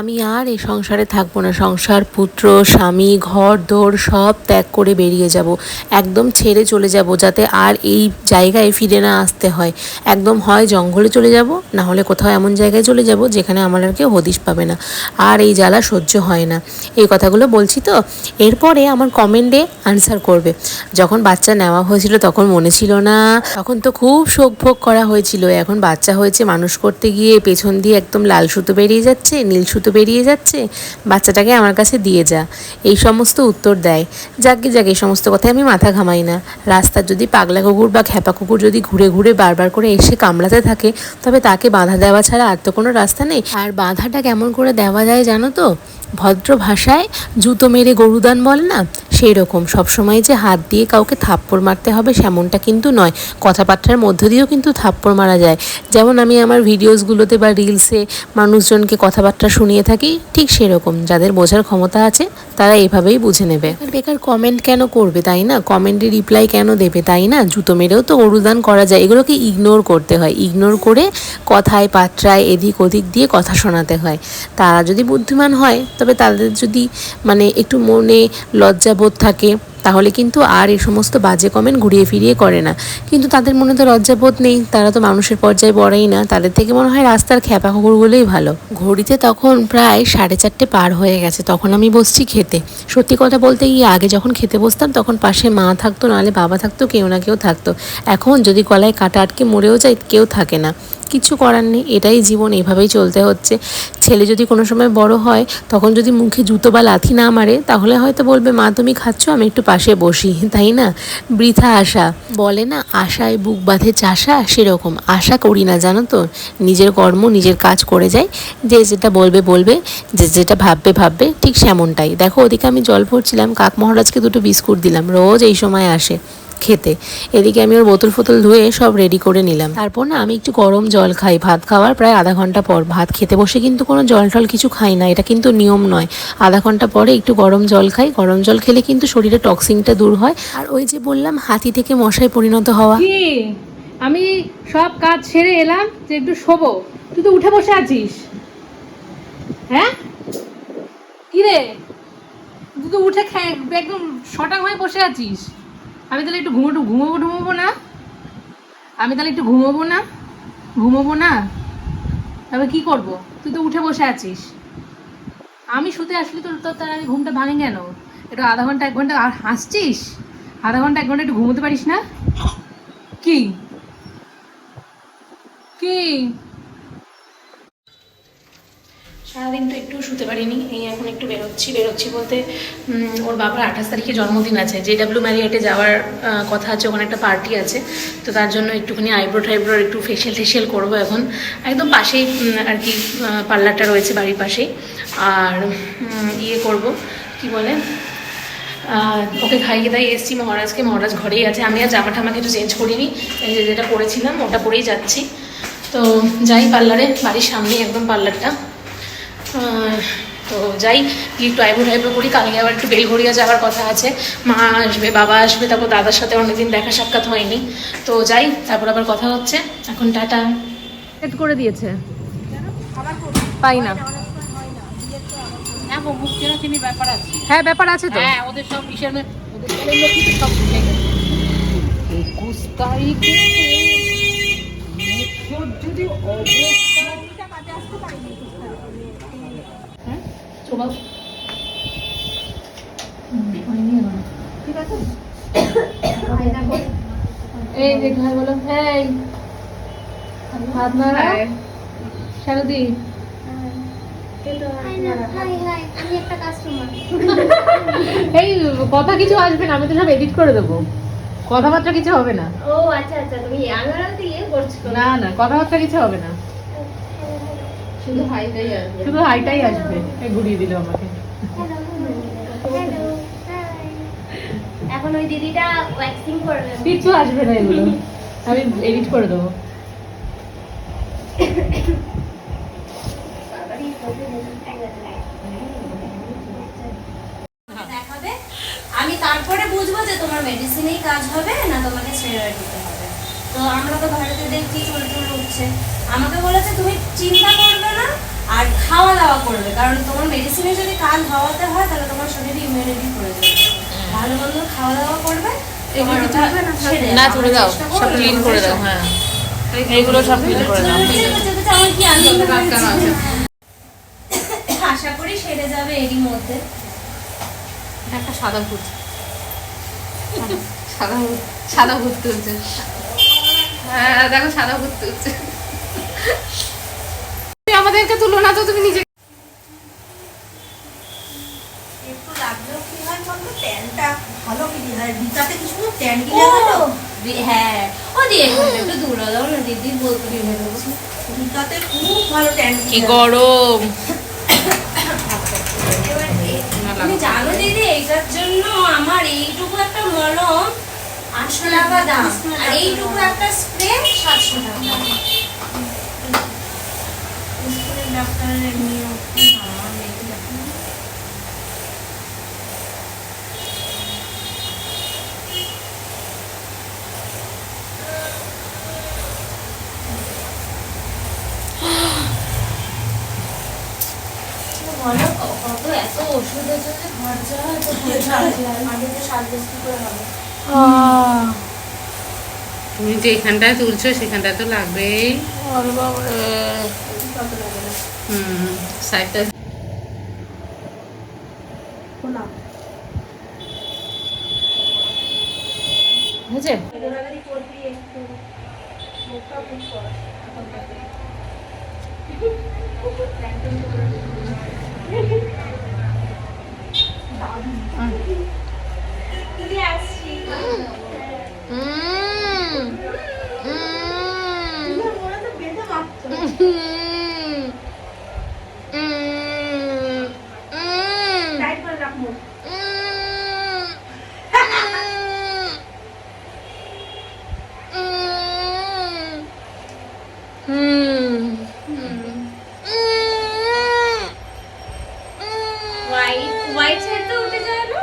আমি আর এই সংসারে থাকব না। সংসার, পুত্র, স্বামী, ঘর, দোর সব ত্যাগ করে বেরিয়ে যাব। একদম ছেড়ে চলে যাব যাতে আর এই জায়গায় ফিরে না আসতে হয়। একদম হয় জঙ্গলে চলে যাব, না হলে কোথাও এমন জায়গায় চলে যাব যেখানে আমার আর কেউ হদিশ পাবে না। আর এই জ্বালা সহ্য হয় না। এই কথাগুলো বলছি তো? এরপরে আমার কমেন্টে আনসার করবে। যখন বাচ্চা নেওয়া হয়েছিল তখন মনে ছিল না। তখন তো খুব শোক ভোগ করা হয়েছিল। এখন বাচ্চা হয়েছে মানুষ করতে গিয়ে পেছন দিয়ে একদম লাল সুতো বেরিয়ে যাচ্ছে, নীল সুতো বেরিয়ে যাচ্ছে, বাচ্চাটাকে আমার কাছে দিয়ে যা। এই সমস্ত উত্তর দেয়। যাকে যাকে, এই সমস্ত কথায় আমি মাথা ঘামাই না। রাস্তার যদি পাগলা কুকুর বা খ্যাপা কুকুর যদি ঘুরে ঘুরে বারবার করে এসে কামড়াতে থাকে, তবে তাকে বাধা দেওয়া ছাড়া আর তো কোনো রাস্তা নেই। আর বাধাটা কেমন করে দেওয়া যায় জানো তো? ভদ্র ভাষায় জুতো মেরে গরুদান বলে না? সেই রকম সবসময় যে হাত দিয়ে কাউকে থাপ্পড় মারতে হবে সেমনটা কিন্তু নয়। কথাবার্তার মধ্য দিয়েও কিন্তু থাপ্পড় মারা যায়। যেমন আমি আমার ভিডিওসগুলোতে বা রিলসে মানুষজনকে কথাবার্তা শুনিয়ে থাকি, ঠিক সেরকম। যাদের বোঝার ক্ষমতা আছে, তারা এভাবেই বুঝে নেবে। আর বেকার কমেন্ট কেন করবে, তাই না? কমেন্টে রিপ্লাই কেন দেবে, তাই না? জুতো মেরেও তো গরুদান করা যায়। এগুলোকে ইগনোর করতে হয়। ইগনোর করে কথায়, পাত্রায়, এদিক ওদিক দিয়ে কথা শোনাতে হয়। তারা যদি বুদ্ধিমান হয় তবে তাদের যদি মানে একটু মনে লজ্জাবোধ থাকে, তাহলে কিন্তু আর এই সমস্ত বাজে কমেন্ট ঘুরিয়ে ফিরিয়ে করে না। কিন্তু তাদের মনে তো লজ্জাবোধ নেই, তারা তো মানুষের পর্যায়ে পড়েই না। তাদের থেকে মনে হয় রাস্তার খ্যাপা কুকুরগুলোই ভালো। ঘড়িতে তখন প্রায় সাড়ে চারটে পার হয়ে গেছে, তখন আমি বসছি খেতে। সত্যি কথা বলতে গিয়ে আগে যখন খেতে বসতাম, তখন পাশে মা থাকতো, নাহলে বাবা থাকতো, কেউ না কেউ থাকতো। এখন যদি গলায় কাটা আটকে মরেও যায়, কেউ থাকে না। কিছু করার নেই, এটাই জীবন, এভাবেই চলতে হচ্ছে। ছেলে যদি কোনো সময় বড় হয়, তখন যদি মুখে জুতো বা লাথি না মারে, তাহলে হয়তো বলবে, মা, তুমি খাচ্ছ, আমি একটু পাশে বসি। তাই না? বৃথা আশা। বলে না, আশায় বুক বাঁধে চাষা? সেরকম। আশা করি না, জানো তো? নিজের কর্ম, নিজের কাজ করে যাই। যে যেটা বলবে বলবে। যে যেটা ভাববে ভাববে। ঠিক সেমনটাই। দেখো, ওদিকে আমি জল ভরছিলাম, কাক মহারাজকে দুটো বিস্কুট দিলাম। রোজ এই সময় আসে। খেতে। এদিকে আমি ওর বোতল ফোতল ধুয়ে সব রেডি করে নিলাম। তারপর না আমি একটু গরম জল খাই। ভাত খাওয়ার প্রায় আধা ঘণ্টা পর ভাত খেতে বসে কিন্তু কোনো জল টল কিছু খাই না। এটা কিন্তু নিয়ম নয়। আধা ঘণ্টা পরে একটু গরম জল খাই। গরম জল খেলে কিন্তু শরীরে টক্সিনটা দূর হয়। আর ওই যে বললাম, হাতি থেকে মশায় পরিণত হওয়া। আমি সব কাজ সেরে এলাম যে একটু শোবো। তুই তো উঠে বসে আছিস। হ্যাঁ? কি রে তুই তো উঠে একদম শটাং হয়ে বসে আছিস। আমি তাহলে একটু ঘুমো ঘুমোবো ঘুমোবো না? আমি তাহলে একটু ঘুমোবো না? ঘুমোবো না? তবে কি করব? তুই তো উঠে বসে আছিস। আমি শুতে আসলি তোর তোর তার আগে ঘুমটা ভাঙে কেন? একটু আধা ঘণ্টা, এক ঘণ্টা, আর হাসছিস? আধা ঘণ্টা, এক ঘণ্টা একটু ঘুমোতে পারিস না? কি? কি? সারাদিন তো একটু শুতে পারিনি। এই এখন একটু বেরোচ্ছি বেরোচ্ছি বলতে ওর বাবার আঠাশ তারিখে জন্মদিন আছে। জে ডাব্লিউ ম্যারিয়েটে যাওয়ার কথা আছে, ওখানে একটা পার্টি আছে। তো তার জন্য একটুখানি আইব্রো টাইব্রোর একটু ফেশিয়াল টেশিয়াল করব এখন। একদম পাশেই আর কি পার্লারটা রয়েছে বাড়ির পাশেই। আর ইয়ে করব, কি বলে ওকে খাইয়ে দাইয়ে এসেছি মহারাজকে, মহারাজ ঘরেই আছে। আমি আর জামা ঠামা কিছু চেঞ্জ করিনি। যেটা পরেছিলাম, ওটা পরেই যাচ্ছি। তো যাই পার্লারে, বাড়ির সামনেই একদম পার্লারটা। তো যাই গিয়ে একটু আইব্রো টাইব্রো করি কালকে আবার একটু বেলঘড়িয়া যাওয়ার কথা আছে। মা আসবে বাবা আসবে তারপর দাদার সাথে অনেকদিন দেখা সাক্ষাৎ হয়নি। তো যাই তারপর আবার কথা হচ্ছে। এখন টাটা। সেট করে দিয়েছে। পাই না। হ্যাঁ ব্যাপার আছে। তো। হ্যাঁ ওদের সব ওদের সব একুশ তারিখে যদি অবস্থা চলো ঠিক আছে? এই যে ভাই বলো। এই। হাত মারা শারদি। একটা কাস্টমার এই কথা কিছু আসবে না আমি তো সব এডিট করে দেবো। কথাবার্তা কিছু হবে না। ও আচ্ছা আচ্ছা তুমি আঙারা দিয়ে করছ। না না কথাবার্তা কিছু হবে না। শুধু হাইটাই আসবে। শুধু হাইটাই আসবে। এই ঘুরিয়ে দিল আমাকে। হ্যালো এখন ওই দিদিটা ওয়্যাক্সিং করবে। কিচ্ছু আসবে না এগুলো। আমি এডিট করে দেবো। আমি তারপরে বুঝব যে তোমার মেডিসিনেই কাজ হবে না তোমাকে ছেড়ে দিতে হবে। তো আমরা তো ঘরেতে দেখছি চুল টুল উঠছে। আমাকে বলেছে তুমি চিন্তা করবে না আর খাওয়া দাওয়া করবে। কারণ তোমার মেডিসিনে যদি কান হওয়াতে হয় তাহলে তোমার শরীরে ইমিউনিটি করে যাবে। ভালো মন্দ খাওয়া দাওয়া করবে তোমার ওটা না? তুলে দাও। সব ক্লিন করে দাও হ্যাঁ। এইগুলো সব ক্লিন করে দাও। বুঝতে পেরেছ? বুঝতে পেরেছ? আমার কি আনন্দ কেন আছে? হয়েছে। আশা করি সেরে যাবে এরই মধ্যে। একটা সাদা ভূত। সাদা ভূত। সাদা ভূত তুলছে। দেখো সাদা তুলছে তুমি আমাদেরকে তুলো না তো তুমি নিজে হয় হয়? হ্যাঁ। ও দিয়ে একটু দূর দাও না দিদি বলতে কি গরম! জানো দিদি এইটার জন্য আমার এইটুকু একটা মলম আটশো টাকা দাম। আর এইটুকু একটা স্প্রে, সাতশো টাকা। এত ওষুধের জন্য খরচা হয়? তো আগে তো সাত বেশ করে হবে। তুমি যেখানটায় তুলছো সেখানটায় তো লাগবেই। হুম সাইডটা হয়েছে ঘোরাঘুরি করবি একটু মুখটা ঠিক কর দিদি আসছি টাইট করে রাখ মুখ হোয়াইট হোয়াইট সাইড তো উঠে যায় না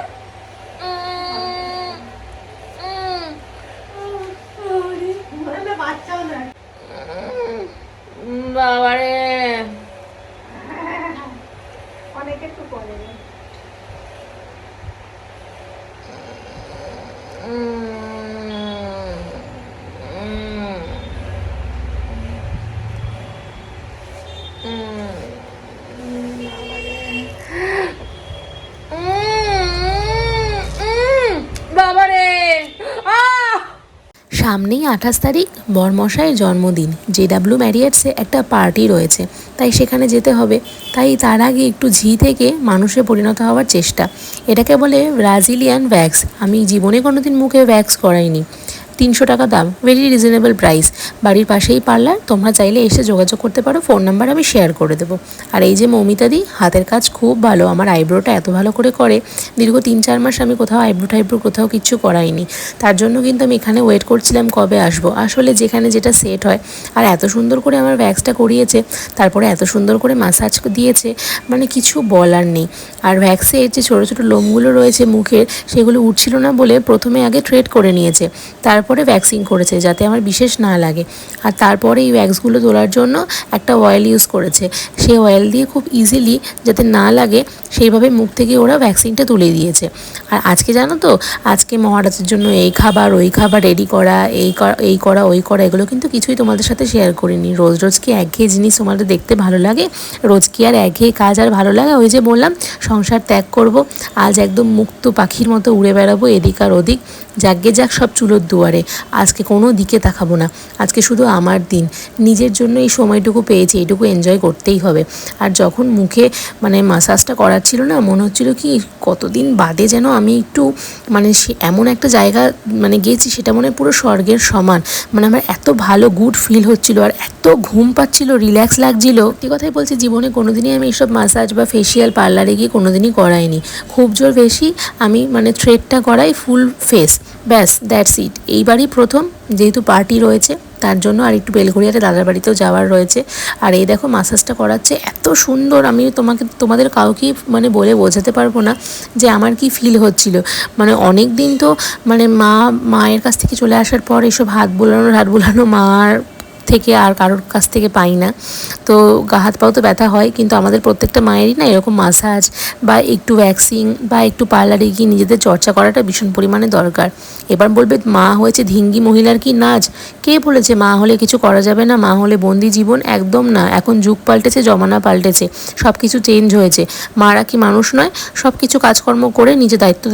বাবারে অনেকে তো করে বাবারে আহ সামনেই আঠাশ তারিখ বরমশাইয়ের জন্মদিন। জে ডাব্লিউ ম্যারিয়াটসে একটা পার্টি রয়েছে, তাই সেখানে যেতে হবে। তাই তার আগে একটু ঝি থেকে মানুষে পরিণত হওয়ার চেষ্টা। এটাকে বলে ব্রাজিলিয়ান ভ্যাক্স। আমি জীবনে কোনোদিন মুখে ভ্যাক্স করাইনি। তিনশো টাকা দাম ভেরি রিজনেবল প্রাইস বাড়ির পাশেই পার্লার, তোমরা চাইলে এসে যোগাযোগ করতে পারো। ফোন নাম্বার আমি শেয়ার করে দেবো। আর এই যে মৌমিতাদি, হাতের কাজ খুব ভালো। আমার আইব্রোটা এত ভালো করে করে, দীর্ঘ তিন চার মাস আমি কোথাও আইব্রো টাইব্রো কোথাও কিছু করাইনি। তার জন্য কিন্তু আমি এখানে ওয়েট করছিলাম কবে আসব। আসলে যেখানে যেটা সেট হয়, আর এত সুন্দর করে আমার ভ্যাক্সটা করিয়েছে, তারপরে এত সুন্দর করে মাসাজ দিয়েছে মানে কিছু বলার নেই। আর ভ্যাক্সের যে ছোটো ছোটো লোমগুলো রয়েছে মুখের, সেগুলো উঠছিল না বলে প্রথমে আগে ট্রেড করে নিয়েছে। তারপরে ভ্যাকসিন করেছে যাতে আমার বিশেষ না লাগে। আর তারপরে এই ভ্যাক্সগুলো তোলার জন্য একটা অয়েল ইউজ করেছে। সেই অয়েল দিয়ে খুব ইজিলি যাতে না লাগে, সেইভাবে মুখ থেকে ওরা ভ্যাকসিনটা তুলে দিয়েছে। আর আজকে জানো তো, আজকে মহারাজের জন্য এই খাবার, ওই খাবার রেডি করা, এই করা এই করা, ওই করা, এগুলো কিন্তু কিছুই তোমাদের সাথে শেয়ার করিনি। রোজ রোজ কি একঘেয়ে জিনিস তোমাদের দেখতে ভালো লাগে? রোজ কি আর একঘেয়ে কাজ আর ভালো লাগে? ওই যে বললাম, সংসার ত্যাগ করব, আজ একদম মুক্ত পাখির মতো উড়ে বেড়াবো এদিক আর ওদিক। যাকগে যাক সব চুলোর দুয়ারে, আজকে কোনো দিকে তাকাবো না। আজকে শুধু আমার দিন। নিজের জন্য এই সময়টুকু পেয়েছি, এইটুকু এনজয় করতেই হবে। আর যখন মুখে মানে মাসাজটা করার ছিল না, মনে হচ্ছিল কি কতদিন বাদে যেন আমি একটু মানে এমন একটা জায়গা মানে গেছি সেটা মনে পুরো স্বর্গের সমান। মানে আমার এত ভালো গুড ফিল হচ্ছিল আর এত ঘুম পাচ্ছিল রিল্যাক্স লাগছিল। সত্যি কথাই বলছি, জীবনে কোনোদিনই আমি এইসব মাসাজ বা ফেসিয়াল পার্লারে গিয়ে কোনোদিনই করাইনি। খুব জোর বেশি আমি মানে থ্রেডটা করাই ফুল ফেস ব্যাস দ্যাটস ইট এইবারই প্রথম, যেহেতু পার্টি রয়েছে। তার জন্য আর একটু বেলঘড়িয়াতে দাদার বাড়িতেও যাওয়ার রয়েছে। আর এই দেখো মাসাজটা করাচ্ছে, এত সুন্দর। আমি তোমাকে, তোমাদের কাউকে মানে বলে বোঝাতে পারব না যে আমার কি ফিল হচ্ছিল। মানে অনেক দিন তো মানে মা, মায়ের কাছ থেকে চলে আসার পর এসব হাত বোলানোর হাত বোলানো মার থেকে আর কারোর কাছ থেকে পাই না। তো গা হাত পাও তো ব্যথা হয়, কিন্তু আমাদের প্রত্যেকটা মায়েরই না এরকম মাসাজ বা একটু ভ্যাকসিন বা একটু পার্লারে গিয়ে নিজেদের চর্চা করাটা ভীষণ পরিমাণে দরকার। এবার বলবে, মা হয়েছে ধিঙ্গি মহিলার কি নাচ? কে বলেছে, মা হলে কিছু করা যাবে না, মা হলে বন্দি জীবন? একদম না। এখন যুগ পাল্টেছে, জমানা পাল্টেছে সব কিছু চেঞ্জ হয়েছে। মারা কি মানুষ নয় সব কিছু কাজকর্ম করে নিজে দায়িত্ব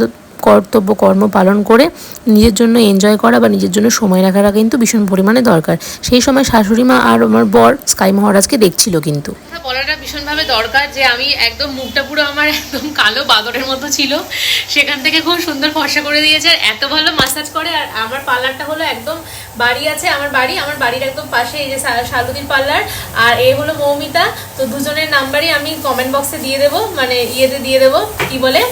কর্তব্য, কর্ম পালন করে নিজের জন্য এনজয় করা বা নিজের জন্য সময় রাখাটা কিন্তু ভীষণ পরিমাণে দরকার। সেই সময় শাশুড়ি মা আর আমার বর স্কাই মহারাজকে দেখছিল কিন্তু। কথা বলাটা ভীষণভাবে দরকার যে আমি একদম মুখটা পুরো আমার একদম কালো বাদরের মতো ছিল। সেখান থেকে খুব সুন্দর ফর্সা করে দিয়েছে আর এত ভালো মাসাজ করে আর আমার পার্লারটা হলো একদম বাড়ি আছে, আমার বাড়ি, আমার বাড়ির একদম পাশে এই যে শা- শালুদির পার্লার আর এ হলো মৌমিতা। তো দুজনের নাম্বারই আমি কমেন্ট বক্সে দিয়ে দেবো মানে ইয়েতে দিয়ে দেবো, কি বলে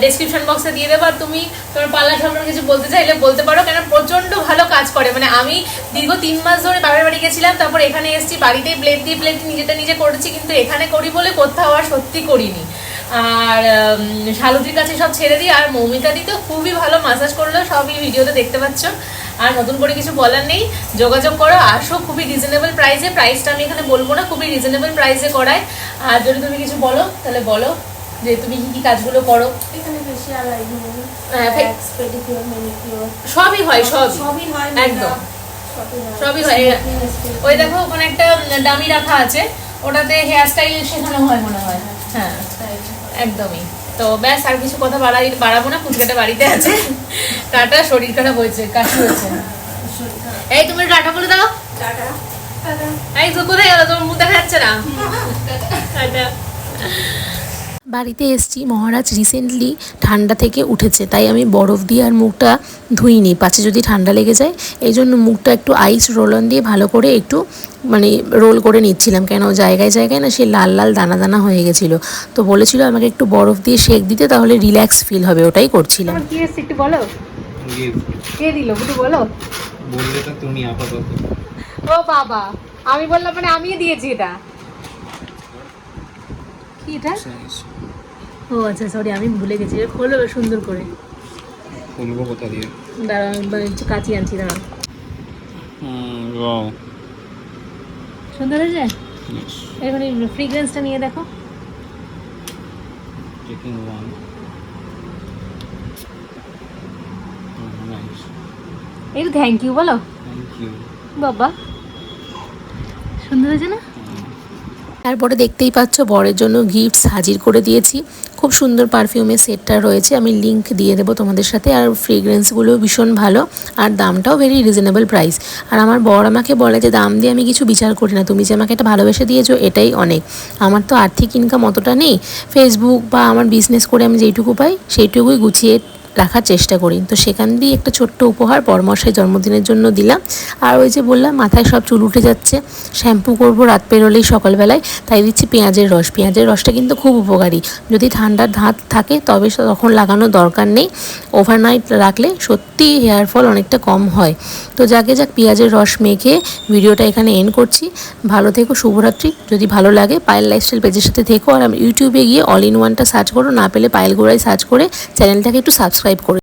ডেসক্রিপশন বক্সে দিয়ে দেবো। আর তুমি তোমার পার্লার সম্পর্কে কিছু বলতে চাইলে বলতে পারো, কেন প্রচণ্ড ভালো কাজ করে। মানে আমি দীর্ঘ তিন মাস ধরে বাবার বাড়ি গেছিলাম, তারপর এখানে এসেছি, বাড়িতেই ব্লেড দিয়ে ব্লেড নিজেটা নিজে করেছি কিন্তু এখানে করি বলে কোথাও আর সত্যি করিনি। আর শালুদির কাছে সব ছেড়ে দিই। আর মৌমিতা দি তো খুবই ভালো মাসাজ করল সবই ভিডিওতে দেখতে পাচ্ছ। আর নতুন করে কিছু বলার নেই। যোগাযোগ করো আসো খুবই রিজনেবল প্রাইসে প্রাইসটা আমি এখানে বলব না খুবই রিজনেবল প্রাইসে করায়। আর যদি তুমি কিছু বলো তাহলে বলো যে তুমি কি কি কাজগুলো করো। এখানে হ্যাঁ, ফে- ভ্যাক্স পেডিকিউর ম্যানিকিউর সবই হয় সব সবই। হয় একদম। সবই হয়। সবই হয়। ওই দেখো ওখানে একটা ডামি রাখা আছে। ওটাতে হেয়ার স্টাইল শেখানো হয় মনে হয়। হ্যাঁ একদমই। তো ব্যাস আর কিছু কথা বাড়াই বাড়াবো না পুচকাটা বাড়িতে আছে। টাটা শরীর খারাপ হয়েছে কাশি হয়েছে। এই তুমি টাটা বলে দাও। টাটা। টাটা এই তো কোথায় গেল? তোমার মুখ দেখা যাচ্ছে না? টাটা। বাড়িতে এসছি। মহারাজ রিসেন্টলি ঠান্ডা থেকে উঠেছে তাই আমি বরফ দিয়ে আর মুখটা ধুইনি। পাছে যদি ঠান্ডা লেগে যায় এই জন্য মুখটা একটু আইস রোলন দিয়ে ভালো করে একটু মানে রোল করে নিচ্ছিলাম। কেন জায়গায় জায়গায় না সে লাল লাল দানা দানা হয়ে গেছিল। তো বলেছিল আমাকে একটু বরফ দিয়ে শেক দিতে তাহলে রিল্যাক্স ফিল হবে ওটাই করছিলাম। একটু বলো? কে দিল বলো? বললে তো তুমি আপাতত। ও বাবা আমি বললাম মানে আমিই দিয়েছি এটা। কি এটা? ও আচ্ছা সরি আমি ভুলে গেছি। এটা খোলো সুন্দর করে। খুলবো কোথা দিয়ে? দাঁড়া একটু কাঁচি আনছি দাঁড়া সুন্দর হয়েছে? এখন এই ফ্রিগ্রেন্সটা নিয়ে দেখো। নাইস থ্যাংক ইউ বলো। থ্যাংক ইউ বাবা। সুন্দর হয়েছে না? তারপরে দেখতেই পাচ্ছ বরের জন্য গিফটস হাজির করে দিয়েছি। খুব সুন্দর পারফিউমের সেটটা রয়েছে, আমি লিংক দিয়ে দেবো তোমাদের সাথে। আর ফ্রেগরেন্সগুলোও ভীষণ ভালো, আর দামটাও ভেরি রিজনেবল প্রাইস আর আমার বর আমাকে বলে যে, দাম দিয়ে আমি কিছু বিচার করি না, তুমি যে আমাকে এটা ভালোবেসে দিয়েছ, এটাই অনেক। আমার তো আর্থিক ইনকাম অতটা নেই। ফেসবুক বা আমার বিজনেস করে আমি যেইটুকু পাই, সেইটুকুই গুছিয়ে রাখার চেষ্টা করি। তো সেখান দিয়ে একটা ছোট্ট উপহার বরমশাই জন্মদিনের জন্য দিলাম। আর ওই যে বললাম, মাথায় সব চুল উঠে যাচ্ছে। শ্যাম্পু করব রাত পেরোলেই সকালবেলায়, তাই দিচ্ছি পেঁয়াজের রস। পেঁয়াজের রসটা কিন্তু খুব উপকারী। যদি ঠান্ডার ধাত থাকে, তবে তখন লাগানোর দরকার নেই। ওভারনাইট রাখলে সত্যি হেয়ার ফল অনেকটা কম হয়। তো যাকে যাক পেঁয়াজের রস মেখে ভিডিওটা এখানে এন্ড করছি। ভালো থেকো, শুভরাত্রি। যদি ভালো লাগে, পায়েল লাইফস্টাইল পেজের সাথে থেকো। আর আমি ইউটিউবে গিয়ে অল ইন ওয়ানটা সার্চ করো। না পেলে পায়েল গোড়ায় সার্চ করে চ্যানেলটাকে একটু সাবস্ক্রাইব করে